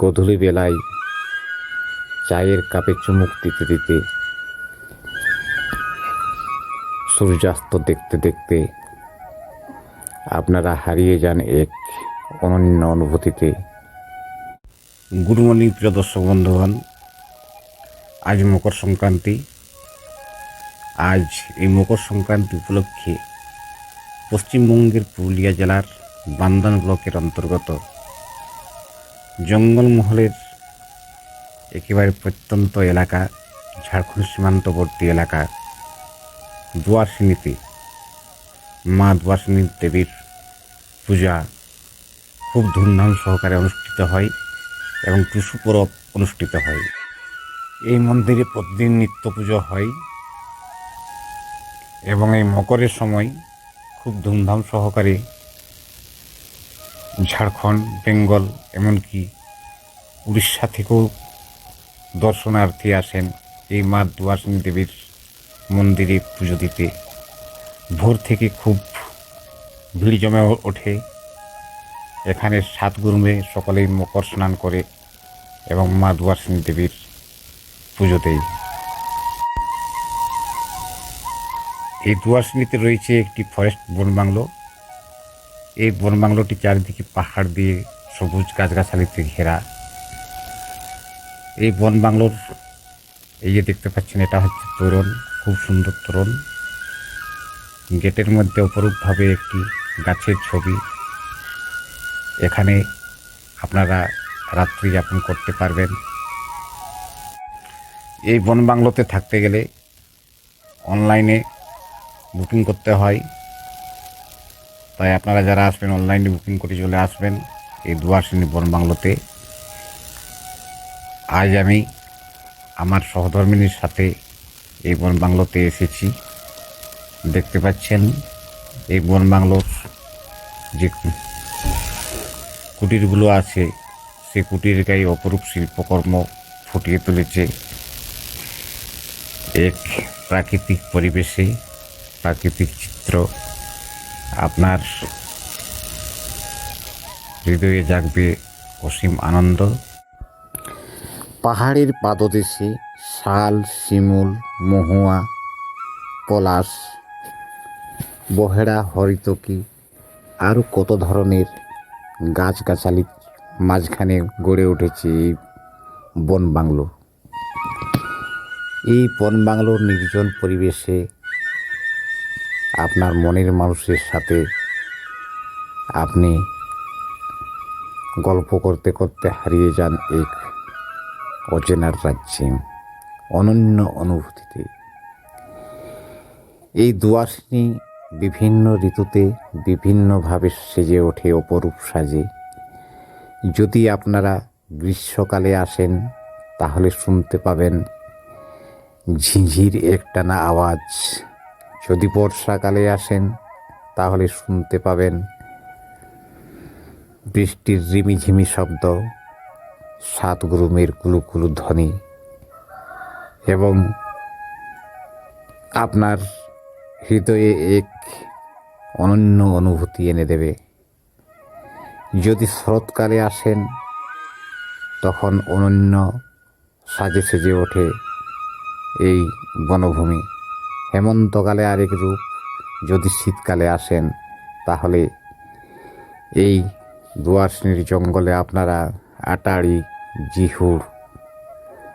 গধূলি বেলায় চায়ের কাপে চুমুক দিতে দিতে সূর্যাস্ত দেখতে দেখতে আপনারা হারিয়ে যান এক অনন্য অনুভূতিতে। গুড মর্নিং, প্রিয় দর্শক বন্ধুগণ। আজ মকর সংক্রান্তি। আজ এই মকর সংক্রান্তি উপলক্ষে পশ্চিমবঙ্গের পুরুলিয়া জেলার বান্দান ব্লকের অন্তর্গত জঙ্গলমহলের একেবারে প্রত্যন্ত এলাকা, ঝাড়খণ্ড সীমান্তবর্তী এলাকা দুয়ারসিনীতে মা দুয়ারসিনী দেবীর পূজা খুব ধুমধাম সহকারে অনুষ্ঠিত হয় এবং টুসু পরব অনুষ্ঠিত হয়। এই মন্দিরে প্রতিদিন নিত্য পুজো হয় এবং এই মকরের সময় খুব ধুমধাম সহকারে ঝাড়খণ্ড, বেঙ্গল, এমনকি উড়িষ্যা থেকেও দর্শনার্থী আসেন এই মা দুয়ারসিনী দেবীর মন্দিরে পুজো দিতে। ভোর থেকে খুব ভিড় জমে ওঠে। এখানে সাত গুরুমে সকলেই মকর স্নান করে এবং মা দুয়ারসিনী দেবীর পুজো দেয়। এই দুয়ারসিনীতে রয়েছে একটি ফরেস্ট বন বাংলো। এই বন বাংলোটি চারিদিকে পাহাড় দিয়ে সবুজ গাছগাছালিতে ঘেরা। এই বন বাংলোর এই যে দেখতে পাচ্ছেন, এটা হচ্ছে তোরণ, খুব সুন্দর তোরণ। গেটের মধ্যে অপরূপভাবে একটি গাছের ছবি। এখানে আপনারা রাত্রি যাপন করতে পারবেন। এই বন বাংলোতে থাকতে গেলে অনলাইনে বুকিং করতে হয়। তাই আপনারা যারা আসবেন অনলাইনে বুকিং করে চলে আসবেন এই দুয়ারসিনী বন বাংলোতে। আজ আমি আমার সহধর্মিনীর সাথে এই বন বাংলোতে এসেছি। দেখতে পাচ্ছেন এই বন বাংলোর যে কুটিরগুলো আছে, সে কুটির গায়ে অপরূপ শিল্পকর্ম ফুটিয়ে তুলেছে। এক প্রাকৃতিক পরিবেশে প্রাকৃতিক চিত্র। আপনার হৃদয়ে জাগবে অসীম আনন্দ। পাহাড়ের পাদদেশে শাল, শিমুল, মহুয়া, পলাশ, বহেড়া, হরিতকি আরও কত ধরনের গাছগাছালির মাঝখানে গড়ে উঠেছে এই বন বাংলো। এই বন বাংলোর নির্জন পরিবেশে আপনার মনের মানুষের সাথে আপনি গল্প করতে করতে হারিয়ে যান এক অচেনার রাজ্যে, অনন্য অনুভূতিতে। এই দুয়ারসিনী বিভিন্ন ঋতুতে বিভিন্নভাবে সেজে ওঠে অপরূপ সাজে। যদি আপনারা গ্রীষ্মকালে আসেন, তাহলে শুনতে পাবেন ঝিঝির একটানা আওয়াজ। যদি বর্ষাকালে আসেন, তাহলে শুনতে পাবেন বৃষ্টির রিমিঝিমি শব্দ সাত গুরুমের কুলু কুলু ধ্বনি এবং আপনার হৃদয়ে এক অনন্য অনুভূতি এনে দেবে। যদি শরৎকালে আসেন, তখন অনন্য সাজে সেজে ওঠে এই বনভূমি। হেমন্তকালে আরেক রূপ যদি শীতকালে আসেন, তাহলে এই দুয়ারসিনীর জঙ্গলে আপনারা আটাড়ি, জিহুর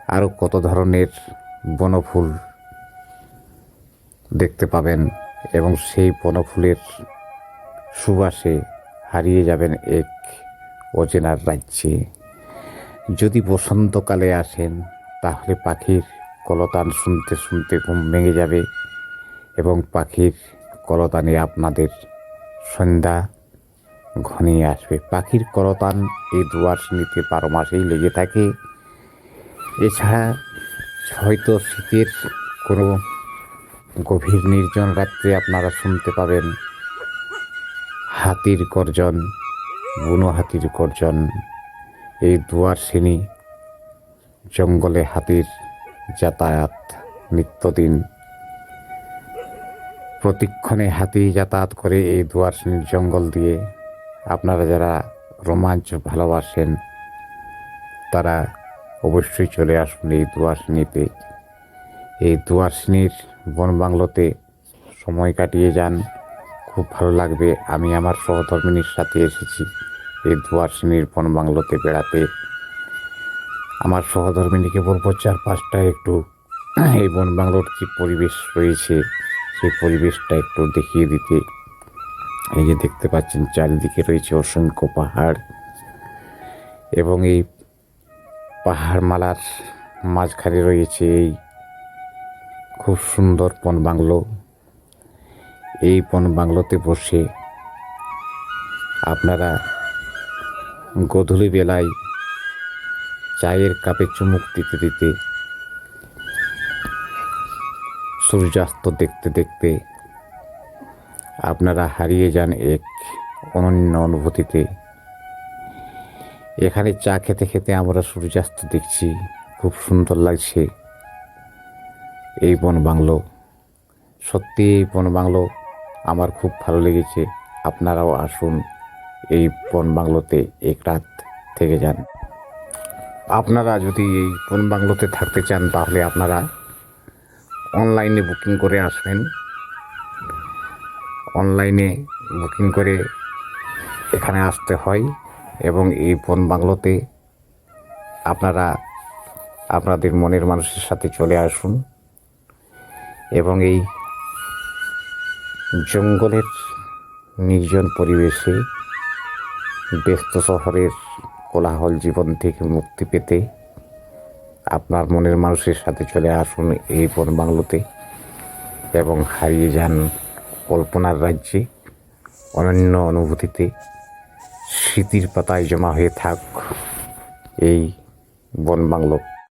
আরও কত ধরনের বনফুল দেখতে পাবেন এবং সেই বনফুলের সুবাসে হারিয়ে যাবেন এক অচেনার রাজ্যে। যদি বসন্তকালে আসেন, তাহলে পাখির কলতান শুনতে শুনতে ঘুম ভেঙে যাবে। এবং পাখির কলতানে আপনাদের সন্ধ্যা ঘনিয়ে আসবে। পাখির করতান এই দুয়ারসিনীতে বারো মাসেই লেগে থাকে। এছাড়া হয়তো শীতের কোনো গভীর নির্জন রাত্রে আপনারা শুনতে পাবেন হাতির গর্জন, বুনো হাতির গর্জন। এই দুয়ার শ্রেণি জঙ্গলে হাতির যাতায়াত নিত্যদিন প্রতিক্ষণে হাতি যাতায়াত করে এই দুয়ারসিনীর জঙ্গল দিয়ে আপনারা যারা রোমাঞ্চ ভালোবাসেন, তারা অবশ্যই চলে আসুন এই দুয়াশনিতে এই দুয়াশনির বন বাংলোতে সময় কাটিয়ে যান। খুব ভালো লাগবে। আমি আমার সহধর্মিনীর সাথে এসেছি এই দুয়াশনির বন বাংলোতে বেড়াতে। আমার সহধর্মিনীকে বলব চারপাশটা একটু এই বন বাংলোর কি পরিবেশ রয়েছে সেই পরিবেশটা একটু দেখিয়ে দিতে। এই যে দেখতে পাচ্ছেন, চারিদিকে রয়েছে অসংখ্য পাহাড় এবং এই পাহাড়মালার মাঝখানে রয়েছে এই খুব সুন্দর বন বাংলো এই বন বাংলোতে বসে আপনারা গধূলি বেলায় চায়ের কাপে চুমুক দিতে দিতে সূর্যাস্ত দেখতে দেখতে আপনারা হারিয়ে যান এক অনন্য অনুভূতিতে। এখানে চা খেতে খেতে আমরা সূর্যাস্ত দেখছি। খুব সুন্দর লাগছে। এই বন বাংলো। সত্যি এই বন বাংলো আমার খুব ভালো লেগেছে। আপনারাও আসুন এই বন বাংলোতে এক রাত থেকে যান। আপনারা যদি এই বন বাংলোতে থাকতে চান তাহলে আপনারা অনলাইনে বুকিং করে আসবেন। অনলাইনে বুকিং করে এখানে আসতে হয় এবং এই বন বাংলোতে আপনারা, আপনাদের মনের মানুষের সাথে চলে আসুন এবং এই জঙ্গলের নির্জন পরিবেশে ব্যস্ত শহরের কোলাহল জীবন থেকে মুক্তি পেতে আপনার মনের মানুষের সাথে চলে আসুন এই বন বাংলোতে এবং হারিয়ে যান কল্পনার রাজ্যে, অনন্য অনুভূতিতে। স্মৃতির পাতায় জমা হয়ে থাক এই বন বাংলো